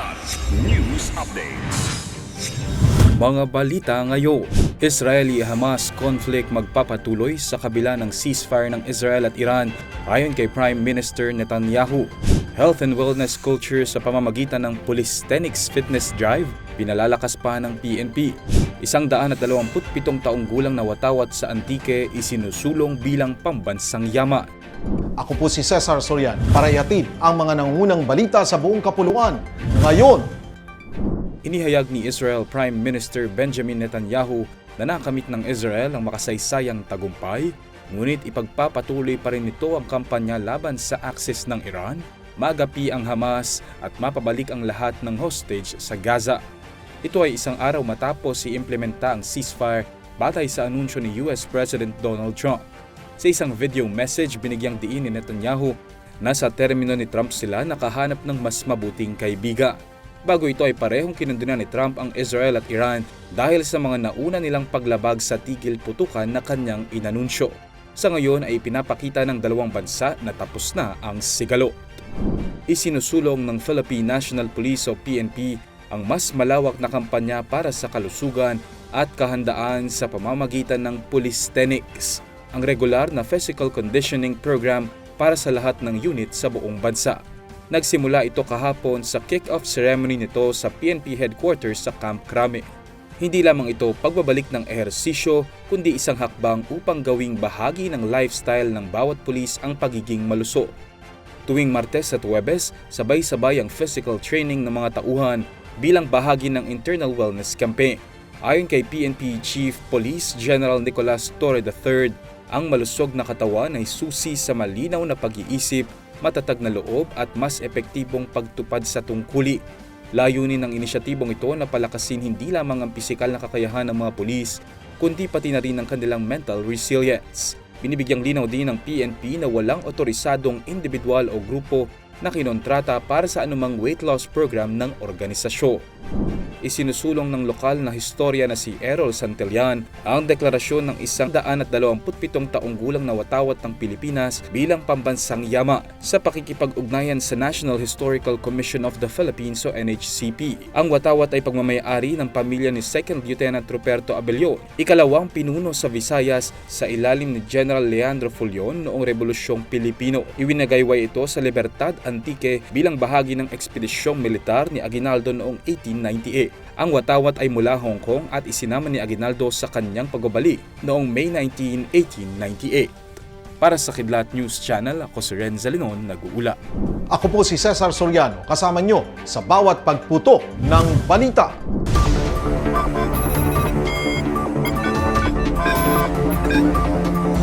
Kidlat News Updates. Mga balita ngayon, Israeli-Hamas conflict magpapatuloy sa kabila ng ceasefire ng Israel at Iran ayon kay Prime Minister Netanyahu. Health and wellness culture sa pamamagitan ng Polystenics Fitness Drive, pinalalakas pa ng PNP. Isang daan at dalawamput pitong taong gulang na watawat sa Antique isinusulong bilang pambansang yaman. Ako po si Cesar Sorian para ihatid ang mga nangungunang balita sa buong kapuluan. Ngayon, Inihayag ni Israel Prime Minister Benjamin Netanyahu na nakamit ng Israel ang makasaysayang tagumpay, ngunit ipagpapatuloy pa rin nito ang kampanya laban sa akses ng Iran, magapi ang Hamas at mapabalik ang lahat ng hostage sa Gaza. Ito ay isang araw matapos i-implementa ang ceasefire batay sa anunsyo ni US President Donald Trump. Sa isang video message, binigyang diin ni Netanyahu na sa termino ni Trump sila nakahanap ng mas mabuting kaibigan. Bago ito ay parehong kinundunan ni Trump ang Israel at Iran dahil sa mga nauna nilang paglabag sa tigil putukan na kanyang inanunsyo. Sa ngayon ay pinapakita ng dalawang bansa na tapos na ang sigalo. Isinusulong ng Philippine National Police o PNP ang mas malawak na kampanya para sa kalusugan at kahandaan sa pamamagitan ng Polystenics, ang regular na physical conditioning program para sa lahat ng unit sa buong bansa. Nagsimula ito kahapon sa kick-off ceremony nito sa PNP headquarters sa Camp Crame. Hindi lamang ito pagbabalik ng ehersisyo, kundi isang hakbang upang gawing bahagi ng lifestyle ng bawat pulis ang pagiging maluso. Tuwing Martes at Huwebes, sabay-sabay ang physical training ng mga tauhan bilang bahagi ng internal wellness campaign. Ayon kay PNP Chief Police General Nicolas Torre III, ang malusog na katawan ay susi sa malinaw na pag-iisip, matatag na loob at mas epektibong pagtupad sa tungkuli. Layunin ng inisyatibong ito na palakasin hindi lamang ang pisikal na kakayahan ng mga pulis, kundi pati na rin ang kanilang mental resilience. Binibigyang linaw din ng PNP na walang otorisadong individual o grupo na kinontrata para sa anumang weight loss program ng organisasyon. Isinusulong ng lokal na historya na si Errol Santillan ang deklarasyon ng isang daan at dalawamputpitong taong gulang na watawat ng Pilipinas bilang pambansang yama sa pakikipag-ugnayan sa National Historical Commission of the Philippines o NHCP. Ang watawat ay pagmamayari ng pamilya ni 2nd Lieutenant Ruperto Abelio, ikalawang pinuno sa Visayas sa ilalim ni General Leandro Fulion noong Rebolusyong Pilipino. Iwinagayway ito sa Libertad Antique bilang bahagi ng ekspedisyong militar ni Aguinaldo noong 1898. Ang watawat ay mula Hong Kong at isinama ni Aguinaldo sa kanyang pagbabalik noong May 19, 1898. Para sa Kidlat News Channel, ako si Renza Linon, nag-uula. ako po si Cesar Soriano kasama nyo sa bawat pagputo ng balita. Kidlat